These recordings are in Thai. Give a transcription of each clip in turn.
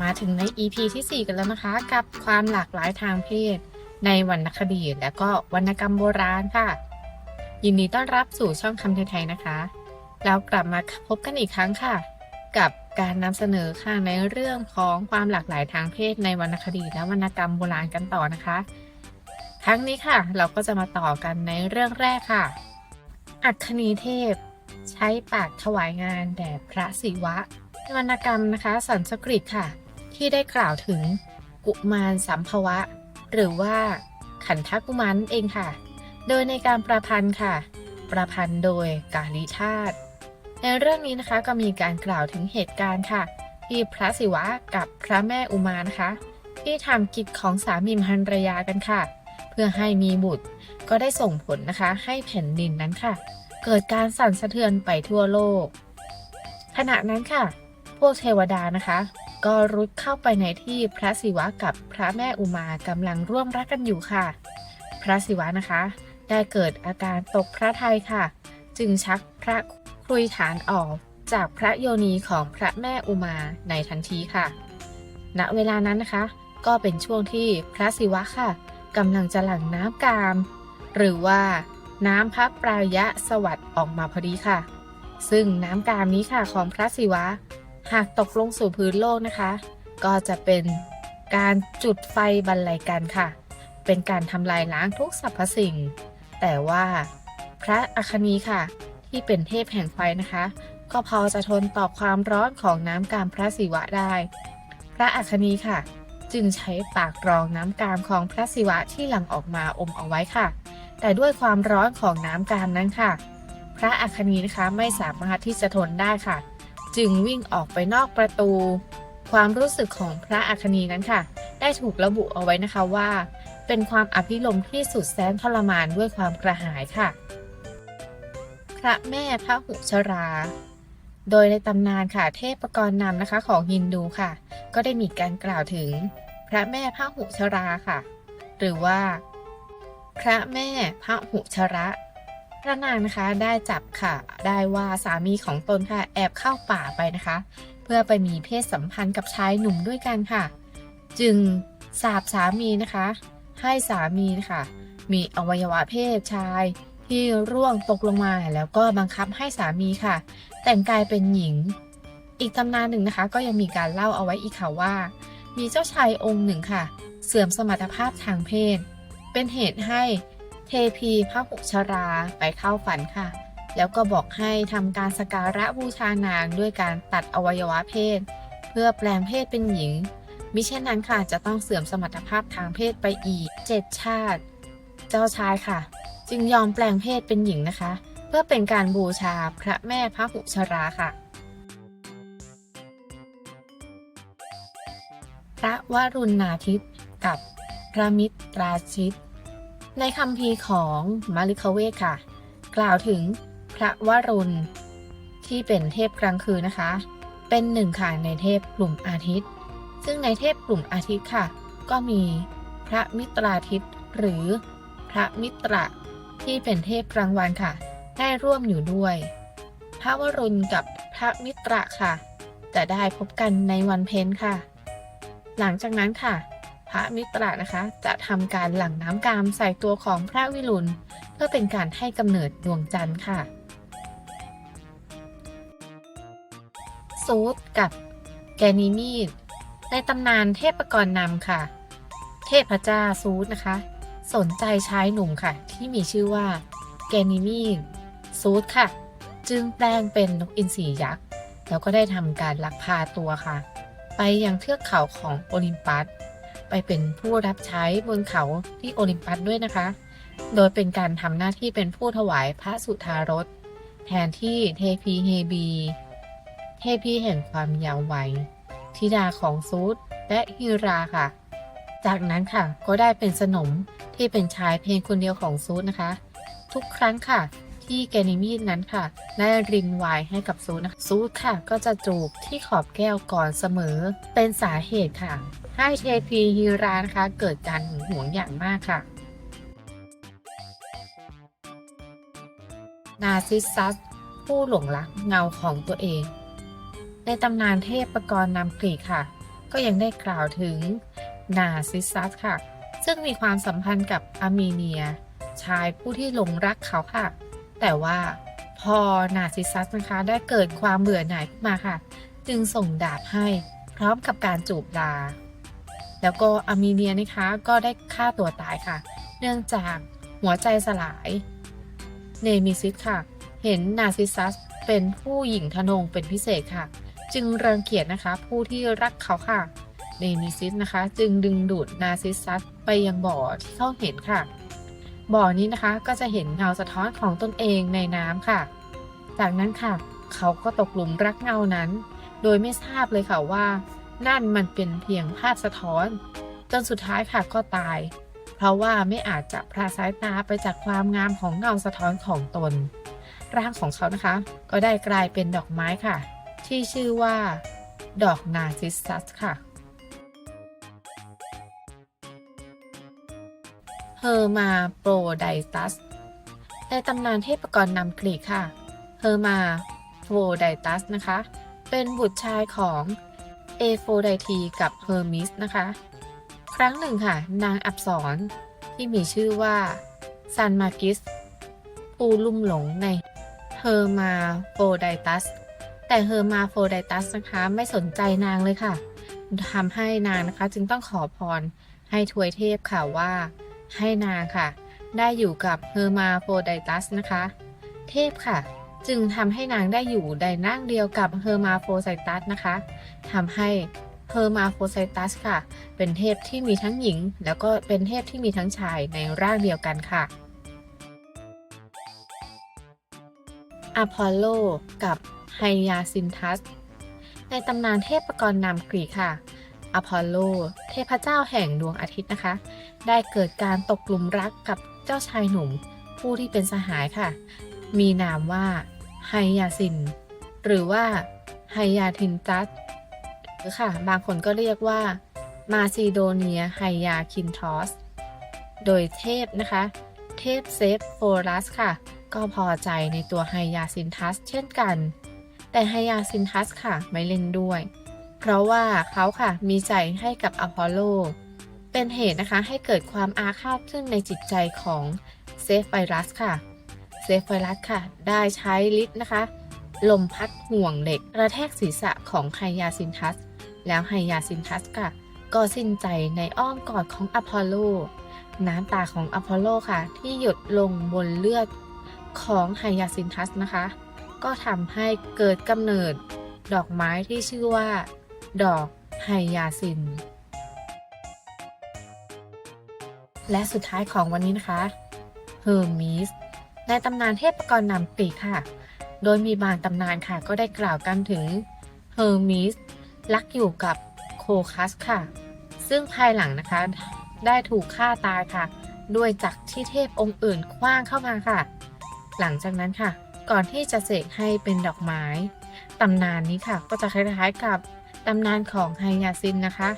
มาถึงใน EP ที่ 4 กันแล้วนะคะ กับความหลากหลายทางเพศ ในวรรณคดีและก็วรรณกรรมโบราณค่ะ ยินดีต้อนรับสู่ช่องคำไทยๆนะคะเรากลับมาพบกันอีกครั้งค่ะ กับการนำเสนอค่ะในเรื่องของความหลากหลายทางเพศในวรรณคดีและวรรณกรรมโบราณกันต่อนะคะ ครั้งนี้ค่ะ เราก็จะมาต่อกันในเรื่องแรกค่ะ อัคคณีเทพ ใช้ปากถวายงานแด่พระศิวะวรรณกรรมนะคะ สันสกฤตค่ะ ที่ได้กล่าวถึงกุมารสัมภวะ หรือว่าขันทกุมารนั่นเองค่ะ โดยในการประพันธ์ค่ะ ประพันธ์โดยกาลิธาตในเรื่องนี้นะคะก็มีการกล่าวถึงเหตุการณ์ค่ะ ที่พระศิวะกับพระแม่อุมานะคะ ที่ทำกิจของสามีภรรยากันค่ะ เพื่อให้มีบุตรก็ได้ส่งผลนะคะ ให้แผ่นดินนั้นค่ะ เกิดการสั่นสะเทือนไปทั่วโลก ขณะนั้นค่ะ พวกเทวดานะคะ ก็รุดเข้าไปในที่พระศิวะกับพระแม่อุมากำลังร่วมรักกันอยู่ค่ะ พระศิวะนะคะ ได้เกิดอาการตกพระทัยค่ะ จึงชักพระครุยฐานออกจากพระโยนีของพระแม่อุมาในทันทีค่ะ ณ เวลานั้นนะคะ ก็เป็นช่วงที่พระศิวะค่ะกำลังจะหลั่งน้ำกาม หรือว่าน้ำพระปรายะสวัสดิ์ออกมาพอดีค่ะ ซึ่งน้ำกามนี้ค่ะของพระศิวะ หากตกลงสู่พื้นโลกนะคะ ก็จะเป็นการจุดไฟบรรลัยกันค่ะ เป็นการทำลายล้างทุกสรรพสิ่ง แต่ว่าพระอคคณีค่ะ ที่เป็นเทพแห่งไฟนะคะ ก็พอจะทนต่อความร้อนของน้ำกามพระศิวะได้ พระอคคณีค่ะ จึงใช้ปากรองน้ำกามของพระศิวะที่หลั่งออกมาอมเอาไว้ค่ะ แต่ด้วยความร้อนของน้ำกามนั้นค่ะ พระอคคณีนะคะไม่สามารถที่จะทนได้ค่ะ จึงวิ่งออกไปนอกประตู ความรู้สึกของพระอัคคณีนั้นค่ะ ได้ถูกระบุเอาไว้นะคะว่า เป็นความอภิรมที่สุดแสนทรมานด้วยความกระหายค่ะ พระแม่พระหุชรา โดยในตำนานค่ะเทพกรนำนะคะของฮินดูค่ะ ก็ได้มีการกล่าวถึง พระแม่พระหุชราค่ะ หรือว่า พระแม่พระหุชระ พระนางนะคะได้จับค่ะ ได้ว่าสามีของตนค่ะแอบเข้าป่าไปนะคะ เพื่อไปมีเพศสัมพันธ์กับชายหนุ่มด้วยกันค่ะ จึงสาบสามีนะคะ ให้สามีนะคะ มีอวัยวะเพศชายที่ร่วงตกลงมาแล้วก็บังคับให้สามีค่ะ แต่งกายเป็นหญิง อีกตำนานหนึ่งนะคะ ก็ยังมีการเล่าเอาไว้อีกค่ะว่า มีเจ้าชายองค์หนึ่งค่ะ เสื่อมสมรรถภาพทางเพศ เป็นเหตุให้ เทพีพระหุชราไปเข้าฝันค่ะ แล้วก็บอกให้ทำการสการะบูชานางด้วยการตัดอวัยวะเพศ เพื่อแปลงเพศเป็นหญิง มิเช่นนั้นค่ะจะต้องเสื่อมสมรรถภาพทางเพศไปอีกเจ็ดชาติ เจ้าชายค่ะ จึงยอมแปลงเพศเป็นหญิงนะคะ เพื่อเป็นการบูชาพระแม่พระหุชราค่ะพระวรุณนาทิตกับพระมิตราชิต ในคำพีของมาริคเวทค่ะ กล่าวถึงพระวรุณ ที่เป็นเทพกลางคืนนะคะ เป็นหนึ่งค่ะในเทพกลุ่มอาทิตย์ ซึ่งในเทพกลุ่มอาทิตย์ค่ะ ก็มีพระมิตราทิตย์หรือพระมิตรที่เป็นเทพกลางวันค่ะ ได้ร่วมอยู่ด้วย พระวรุณกับพระมิตรค่ะ จะได้พบกันในวันเพ็ญค่ะ หลังจากนั้นค่ะ พระมิตรนะคะ จะทำการหลั่งน้ำกามใส่ตัวของพระวิรุณ เพื่อเป็นการให้กำเนิดดวงจันทร์ค่ะซูดกับแกนิมีดในตำนานเทพกรนำค่ะ เทพเจ้าซูดนะคะ สนใจชายหนุ่มค่ะ ที่มีชื่อว่าแกนิมีดซูดค่ะ จึงแปลงเป็นนกอินทรียักษ์แล้วก็ได้ทำการลักพาตัวค่ะ ไปยังเทือกเขาของโอลิมปัส ไปเป็นผู้รับใช้บนเขาที่โอลิมปัสด้วยนะคะ โดยเป็นการทำหน้าที่เป็นผู้ถวายพระสุธารสแทนที่เทพีเฮบี เทพีแห่งความยาววัยธิดาของซูดและฮิราค่ะ จากนั้นค่ะก็ได้เป็นสนมที่เป็นชายเพียงคนเดียวของซูดนะคะ ทุกครั้งค่ะ ที่แกนิมีดนั้นค่ะ ได้รินไวน์ให้กับซูดนะคะซูดค่ะ ก็จะจูบที่ขอบแก้วก่อนเสมอเป็นสาเหตุค่ะ ให้เทพีฮิรานะคะเกิดการหึงหวงอย่างมากค่ะ นาซิสซัส ผู้หลงรักเงาของตัวเอง ในตำนานเทพประกรณ์นำกรีกค่ะ ก็ยังได้กล่าวถึงนาซิสซัสค่ะ ซึ่งมีความสัมพันธ์กับอาร์เมเนีย ชายผู้ที่หลงรักเขาค่ะ แต่ว่าพอนาซิสซัสนะคะได้เกิดความเบื่อหน่ายขึ้นมาค่ะ จึงส่งดาบให้พร้อมกับการจูบลา แล้วก็อาร์เมเนียนะคะก็ได้ฆ่าตัวตายค่ะ เนื่องจากหัวใจสลาย เนมิซิสค่ะ เห็นนาซิซัสเป็นผู้หญิงทนงเป็นพิเศษค่ะ จึงรังเกียจนะคะ ผู้ที่รักเขาค่ะ เนมิซิสนะคะ จึงดึงดูดนาซิซัสไปยังบ่อที่เขาเห็นค่ะ บ่อนี้นะคะก็จะเห็นเงาสะท้อนของตนเองในน้ำค่ะ จากนั้นค่ะ เขาก็ตกหลุมรักเงานั้น โดยไม่ทราบเลยค่ะว่า นั่นมันเป็นเพียงภาพสะท้อน จนสุดท้ายค่ะก็ตาย เพราะว่าไม่อาจจะพราสายตาไปจากความงามของเงาสะท้อนของตน ร่างของเขานะคะ ก็ได้กลายเป็นดอกไม้ค่ะ ที่ชื่อว่า ดอกนาซิสซัสค่ะเฮอร์มาโปรไดตัสในตำนานเทพกรนำกรีกค่ะ เฮอร์มาโฟไดตัสนะคะ เป็นบุตรชายของ เอโฟไดทีกับเฮอร์มิสนะคะ ครั้งหนึ่งค่ะ นางอับสรที่มีชื่อว่าซันมากิสผู้ลุ่มหลงในเฮอร์มาโฟไดตัส แต่เฮอร์มาโฟไดตัสนะคะ ไม่สนใจนางเลยค่ะทำให้นางนะคะจึงต้องขอพรให้ทวยเทพค่ะว่า ให้นางค่ะ ได้อยู่กับเฮอร์มาโฟไดตัสนะคะ เทพค่ะ จึงทำให้นางได้อยู่ในร่างเดียวกับเฮอร์มาโฟไซตัสนะคะทำให้เฮอร์มาโฟไซตัสค่ะ เป็นเทพที่มีทั้งหญิง แล้วก็เป็นเทพที่มีทั้งชายในร่างเดียวกันค่ะอพอลโลกับไฮยาซินทัส ในตำนานเทพกรนามกรีกค่ะ อพอลโล เทพเจ้าแห่งดวงอาทิตย์นะคะ ได้เกิดการตกหลุมรักกับเจ้าชายหนุ่ม ผู้ที่เป็นสหายค่ะ มีนามว่าไฮยาซิน หรือว่าไฮยาทินตัสหรือค่ะ บางคนก็เรียกว่า มาซิโดเนียไฮยาคินทอส โดยเทพนะคะ เทพเซฟโฟรัสค่ะ ก็พอใจในตัวไฮยาซินทัสเช่นกัน แต่ไฮยาซินทัสค่ะไม่เล่นด้วย เพราะว่าเขาค่ะมีใจให้กับอพอลโล เป็นเหตุนะคะให้เกิดความอาฆาตขึ้นในจิตใจของเซฟไวรัสค่ะ เซฟไวรัสค่ะ ได้ใช้ฤทธิ์นะคะ ลมพัดห่วงเหล็กกระแทกศีรษะของไฮยาซินทัส แล้วไฮยาซินทัสค่ะ ก็สิ้นใจในอ้อมกอดของอพอลโล น้ำตาของอพอลโลค่ะ ที่หยดลงบนเลือดของไฮยาซินทัสนะคะ ก็ทำให้เกิดกำเนิดดอกไม้ที่ชื่อว่า ดอกไฮยาซิน และสุดท้ายของวันนี้นะคะเฮอร์มิส ในตำนานเทพกรนำกรีค่ะ โดยมีบางตำนานค่ะ ก็ได้กล่าวกันถึงเฮอร์มิสรักอยู่กับโคคัสค่ะ ซึ่งภายหลังนะคะ ได้ถูกฆ่าตายค่ะ ด้วยจักรที่เทพองค์อื่นคว้างเข้ามาค่ะ หลังจากนั้นค่ะ ก่อนที่จะเสกให้เป็นดอกไม้ ตำนานนี้ค่ะ ก็จะคล้ายๆกับตำนานของไฮยาซินนะคะ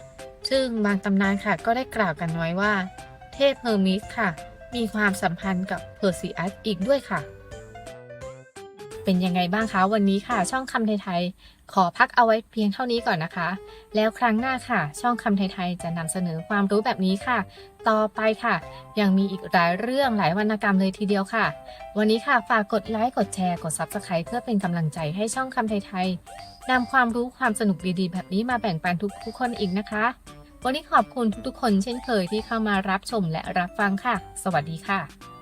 ซึ่งบางตำนานค่ะ ก็ได้กล่าวกันไว้ว่า เทพเฮอร์มิสค่ะ มีความสัมพันธ์กับเพอร์ซิอัสอีกด้วยค่ะ เป็นยังไงบ้างคะวันนี้ค่ะ ช่องคำไทยๆขอพักเอาไว้เพียงเท่านี้ก่อนนะคะ แล้วครั้งหน้าค่ะ ช่องคำไทยๆจะนำเสนอความรู้แบบนี้ค่ะ ต่อไปค่ะ ยังมีอีกหลายเรื่องหลายวรรณกรรมเลยทีเดียวค่ะ วันนี้ค่ะฝากกดไลค์กดแชร์กด Subscribe เพื่อเป็นกำลังใจให้ช่องคำไทยๆนำความรู้ความสนุกดีๆ แบบนี้มาแบ่งปันทุกๆคนอีกนะคะ วันนี้ขอบคุณทุกๆคนเช่นเคยที่เข้ามารับชมและรับฟังค่ะ สวัสดีค่ะ